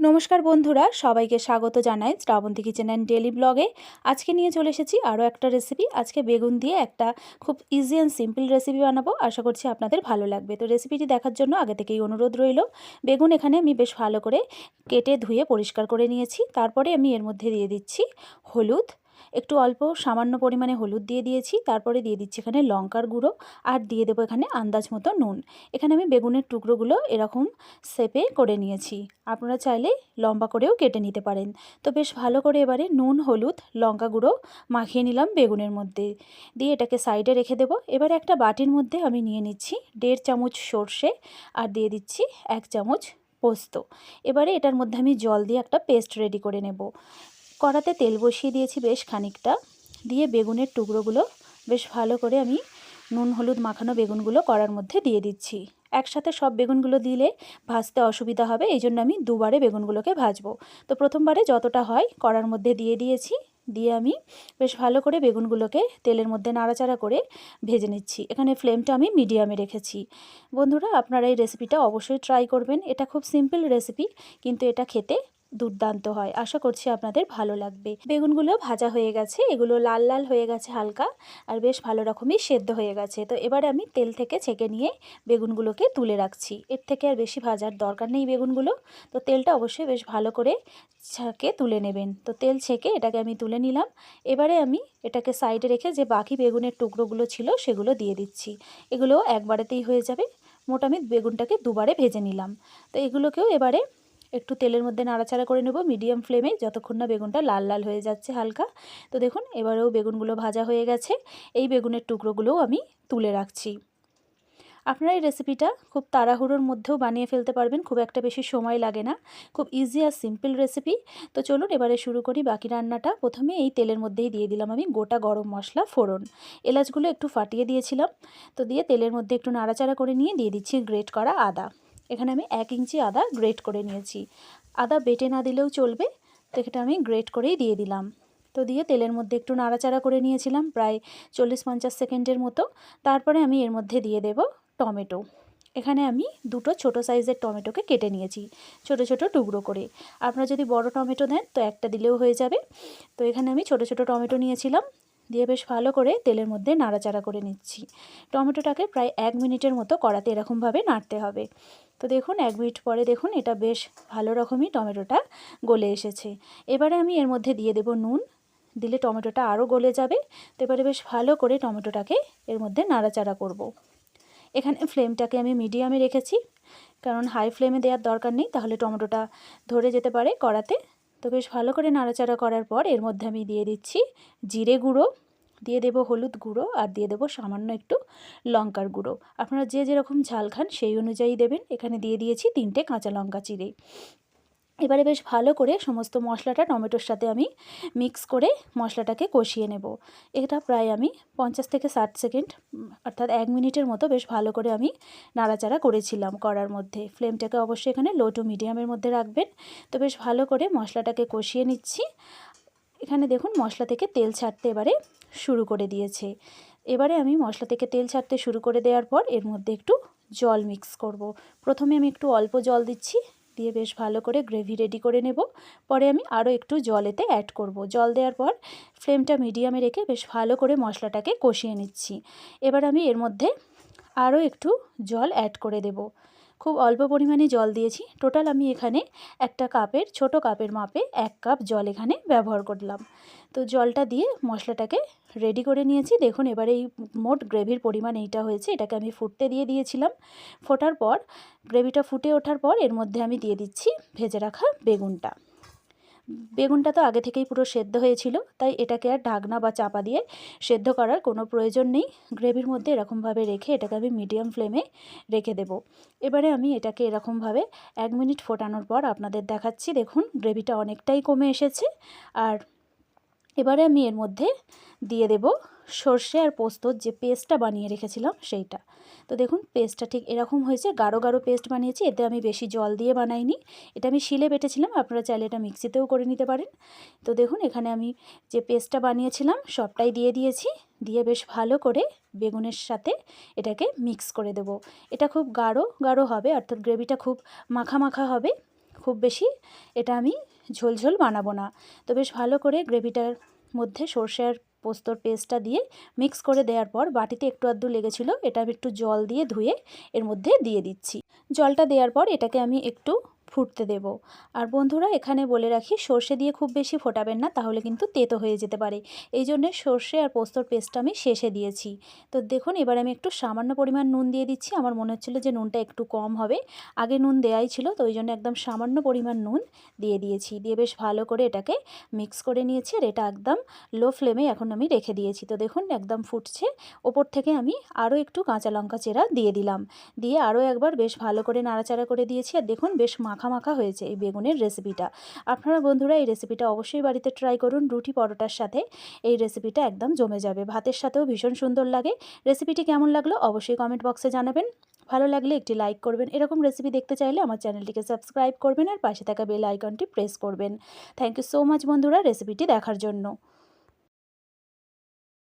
নমস্কার বন্ধুরা, সবাইকে স্বাগত জানাই শ্রাবন্তী কিচেন অ্যান্ড ডেলি ব্লগে। আজকে নিয়ে চলে এসেছি আরও একটা রেসিপি আজকে বেগুন দিয়ে একটা খুব ইজি অ্যান্ড সিম্পল রেসিপি বানাবো। আশা করছি আপনাদের ভালো লাগবে। তো রেসিপিটি দেখার জন্য আগে থেকেই অনুরোধ রইল। বেগুন এখানে আমি বেশ ভালো করে কেটে ধুয়ে পরিষ্কার করে নিয়েছি। তারপরে আমি এর মধ্যে দিয়ে দিচ্ছি হলুদ একটু অল্প সামান্য পরিমাণে হলুদ দিয়ে দিয়েছি, তারপরে দিয়ে দিচ্ছি এখানে লঙ্কার গুঁড়ো আর দিয়ে দেবো এখানে আন্দাজ মতো নুন। এখানে আমি বেগুনের টুকরোগুলো এরকম সেপে করে নিয়েছি। আপনারা চাইলে লম্বা করেও কেটে নিতে পারেন। তো বেশ ভালো করে এবারে নুন, হলুদ, লঙ্কা গুঁড়ো মাখিয়ে নিলাম বেগুনের মধ্যে। দিয়ে এটাকে সাইডে রেখে দেবো। এবারে একটা বাটির মধ্যে আমি নিয়ে নিচ্ছি দেড় চামচ সর্ষে আর দিয়ে দিচ্ছি এক চামচ পোস্ত। এবারে এটার মধ্যে আমি জল দিয়ে একটা পেস্ট রেডি করে নেব। কড়াতে তেল বসিয়ে দিয়েছি বেশ খানিকটা। দিয়ে বেগুনের টুকরোগুলো বেশ ভালো করে আমি নুন, হলুদ মাখানো বেগুনগুলো কড়ার মধ্যে দিয়ে দিচ্ছি। একসাথে সব বেগুনগুলো দিলে ভাজতে অসুবিধা হবে, এই জন্য আমি দুবারে বেগুনগুলোকে ভাজবো। তো প্রথমবারে যতটা হয় কড়ার মধ্যে দিয়ে দিয়েছি, দিয়ে আমি বেশ ভালো করে বেগুনগুলোকে তেলের মধ্যে নাড়াচাড়া করে ভেজে নিচ্ছি। এখানে ফ্লেমটা আমি মিডিয়ামে রেখেছি। বন্ধুরা, আপনারা এই রেসিপিটা অবশ্যই ট্রাই করবেন। এটা খুব সিম্পল রেসিপি, কিন্তু এটা খেতে দুর্দান্ত হয়। আশা করছি আপনাদের ভালো লাগবে। বেগুনগুলো ভাজা হয়ে গেছে, এগুলো লাল লাল হয়ে গেছে হালকা আর বেশ ভালো রকমই সেদ্ধ হয়ে গেছে। তো এবারে আমি তেল থেকে ছেঁকে নিয়ে বেগুনগুলোকে তুলে রাখছি। এর থেকে আর বেশি ভাজার দরকার নেই বেগুনগুলো। তো তেলটা অবশ্যই বেশ ভালো করে ছাঁকে তুলে নেবেন। তো তেল ছেঁকে এটাকে আমি তুলে নিলাম। এবারে আমি এটাকে সাইডে রেখে যে বাকি বেগুনের টুকরোগুলো ছিল সেগুলো দিয়ে দিচ্ছি। এগুলো একবারেতেই হয়ে যাবে। মোট আমি বেগুনটাকে দুবারে ভেজে নিলাম। তো এগুলোকেও এবারে একটু তেলের মধ্যে নাড়াচাড়া করে নেব মিডিয়াম ফ্লেমে, যতক্ষণ না বেগুনটা লাল লাল হয়ে যাচ্ছে হালকা। তো দেখুন, এবারেও বেগুনগুলো ভাজা হয়ে গেছে। এই বেগুনের টুকরোগুলোও আমি তুলে রাখছি। আপনারা এই রেসিপিটা খুব তাড়াহুড়োর মধ্যেও বানিয়ে ফেলতে পারবেন, খুব একটা বেশি সময় লাগে না। খুব ইজি আর সিম্পল রেসিপি তো চলুন, এবারে শুরু করি বাকি রান্নাটা। প্রথমে এই তেলের মধ্যেই দিয়ে দিলাম আমি গোটা গরম মশলা, ফোড়ন। এলাচগুলো একটু ফাটিয়ে দিয়েছিলাম। তো দিয়ে তেলের মধ্যে একটু নাড়াচাড়া করে নিয়ে দিয়ে দিচ্ছি গ্রেট করা আদা। এখানে আমি এক ইঞ্চি আদা গ্রেট করে নিয়েছি। আদা বেটে না দিলেও চলবে, তো এটা আমি গ্রেট করেই দিয়ে দিলাম। তো দিয়ে তেলের মধ্যে একটু নাড়াচাড়া করে নিয়েছিলাম, প্রায় চল্লিশ পঞ্চাশ সেকেন্ডের মতো। তারপরে আমি এর মধ্যে দিয়ে দেব টমেটো। এখানে আমি দুটো ছোট সাইজের টমেটোকে কেটে নিয়েছি, ছোট ছোট টুকরো করে। আপনারা যদি বড় টমেটো দেন, তো একটা দিলেও হয়ে যাবে। তো এখানে আমি ছোট ছোট টমেটো নিয়েছিলাম দিয়ে বেশ ভালো করে তেলের মধ্যে নাড়াচাড়া করে নিচ্ছি। টমেটোটাকে প্রায় এক মিনিটের মতো কড়াতে এরকমভাবে নাড়তে হবে। তো দেখুন, এক মিনিট পরে দেখুন, এটা বেশ ভালো রকমই টমেটোটা গলে এসেছে। এবারে আমি এর মধ্যে দিয়ে দেব নুন। দিলে টমেটোটা আরও গলে যাবে। তো এবারে বেশ ভালো করে টমেটোটাকে এর মধ্যে নাড়াচাড়া করব। এখানে ফ্লেমটাকে আমি মিডিয়ামে রেখেছি। কারণ হাই ফ্লেমে দেওয়ার দরকার নেই, তাহলে টমেটোটা ধরে যেতে পারে কড়াতে। তো বেশ ভালো করে নাড়াচাড়া করার পর এর মধ্যে আমি দিয়ে দিচ্ছি জিরে গুঁড়ো, দিয়ে দেব হলুদ গুঁড়ো আর দিয়ে দেব সামান্য একটু লঙ্কার গুঁড়ো। আপনারা যে যেরকম ঝাল খান সেই অনুযায়ী দেবেন। এখানে দিয়ে দিয়েছি তিনটে কাঁচা লঙ্কা চিড়ে। এবারে বেশ ভালো করে সমস্ত মশলাটা টমেটোর সাথে আমি মিক্স করে মশলাটাকে কষিয়ে নেব। এটা প্রায় আমি পঞ্চাশ থেকে ষাট সেকেন্ড, অর্থাৎ এক মিনিটের মতো বেশ ভালো করে আমি নাড়াচাড়া করেছিলাম করার মধ্যে। ফ্লেমটাকে অবশ্যই এখানে লো টু মিডিয়ামের মধ্যে রাখবেন। তো বেশ ভালো করে মশলাটাকে কষিয়ে নিচ্ছি। এখানে দেখুন মশলা থেকে তেল ছাড়তে এবারে শুরু করে দিয়েছে। এবারে আমি মশলা থেকে তেল ছাড়তে শুরু করে দেওয়ার পর এর মধ্যে একটু জল মিক্স করব। প্রথমে আমি একটু অল্প জল দিচ্ছি। দিয়ে বেশ ভালো করে গ্রেভি রেডি করে নেব। পরে আমি আরও একটু জল এতে অ্যাড করব। জল দেওয়ার পর ফ্লেমটা মিডিয়ামে রেখে বেশ ভালো করে মশলাটাকে কষিয়ে নিচ্ছি। এবার আমি এর মধ্যে আরও একটু জল অ্যাড করে দেব। খুব অল্প পরিমাণে জল দিয়েছি। টোটাল আমি এখানে একটা কাপের, ছোট কাপের মাপে এক কাপ জল এখানে ব্যবহার করলাম। তো জলটা দিয়ে মশলাটাকে রেডি করে নিয়েছি। দেখুন এবার এই মোট গ্রেভির পরিমাণ এইটা হয়েছে, এটাকে আমি ফুটতে দিয়ে দিয়েছিলাম। ফোটার পর, গ্রেভিটা ফুটে ওঠার পর এর মধ্যে আমি দিয়ে দিচ্ছি ভেজে রাখা বেগুনটা। বেগুনটা তো আগে থেকেই পুরো সেদ্ধ হয়েছিল, তাই এটাকে আর ঢাকনা বা চাপা দিয়ে সেদ্ধ করার কোনো প্রয়োজন নেই। গ্রেভির মধ্যে এরকমভাবে রেখে এটাকে আমি মিডিয়াম ফ্লেমে রেখে দেব। এবারে আমি এটাকে এরকমভাবে এক মিনিট ফোটানোর পর আপনাদের দেখাচ্ছি, দেখুন গ্রেভিটা অনেকটাই কমে এসেছে। আর এবারে আমি এর মধ্যে দিয়ে দেব সর্ষে আর পোস্তর যে পেস্টটা বানিয়ে রেখেছিলাম সেইটা। তো দেখুন, পেস্টটা ঠিক এরকম হয়েছে, গাঢ় গাঢ় পেস্ট বানিয়েছি, এতে আমি বেশি জল দিয়ে বানাইনি। এটা আমি শিলে বেটেছিলাম, আপনারা চাইলে এটা মিক্সিতেও করে নিতে পারেন। তো দেখুন, এখানে আমি যে পেস্টটা বানিয়েছিলাম সবটাই দিয়ে দিয়েছি, দিয়ে বেশ ভালো করে বেগুনের সাথে এটাকে মিক্স করে দেব। এটা খুব গাঢ় গাঢ় হবে, অর্থাৎ গ্রেভিটা খুব মাখা মাখা হবে। খুব বেশি এটা আমি ঝোলঝোল বানাবো না। তো বেশ ভালো করে গ্রেভিটার মধ্যে সর্ষে আর পোস্তর পেস্টটা দিয়ে মিক্স করে দেওয়ার পর বাটিতে একটু আধটু লেগেছিলো, এটা আমি একটু জল দিয়ে ধুয়ে এর মধ্যে দিয়ে দিচ্ছি। জলটা দেওয়ার পর এটাকে আমি একটু ফুটতে দেব। আর বন্ধুরা, এখানে বলে রাখি, সর্ষে দিয়ে খুব বেশি ফোটাবেন না, তাহলে কিন্তু তেতো হয়ে যেতে পারে। এই জন্যে সর্ষে আর পোস্তর পেস্টটা আমি শেষে দিয়েছি। তো দেখুন, এবার আমি একটু সামান্য পরিমাণ নুন দিয়ে দিচ্ছি। আমার মনে হচ্ছিল যে নুনটা একটু কম হবে। আগে নুন দেয়াই ছিল, তো ওই জন্য একদম সামান্য পরিমাণ নুন দিয়ে দিয়েছি। দিয়ে বেশ ভালো করে এটাকে মিক্স করে নিয়েছি, আর এটা একদম লো ফ্লেমে এখন আমি রেখে দিয়েছি। তো দেখুন, একদম ফুটছে। ওপর থেকে আমি আরও একটু কাঁচা লঙ্কা চেরা দিয়ে দিলাম। দিয়ে আরও একবার বেশ ভালো করে নাড়াচাড়া করে দিয়েছি। আর দেখুন, বেশ মাখা মাখা হয়েছে এই বেগুনের রেসিপিটা আপনারা বন্ধুরা এই রেসিপিটা অবশ্যই বাড়িতে ট্রাই করুন রুটি পরোটার সাথে। এই রেসিপিটা একদম জমে যাবে। ভাতের সাথেও ভীষণ সুন্দর লাগে। রেসিপিটি কেমন লাগল অবশ্যই কমেন্ট বক্সে জানাবেন। ভালো লাগলে একটি লাইক করবেন। এরকম রেসিপি দেখতে চাইলে আমার চ্যানেলটিকে সাবস্ক্রাইব করবেন আর পাশে থাকা বেল আইকনটি প্রেস করবেন। থ্যাংক ইউ সো মাচ বন্ধুরা রেসিপিটি দেখার জন্য।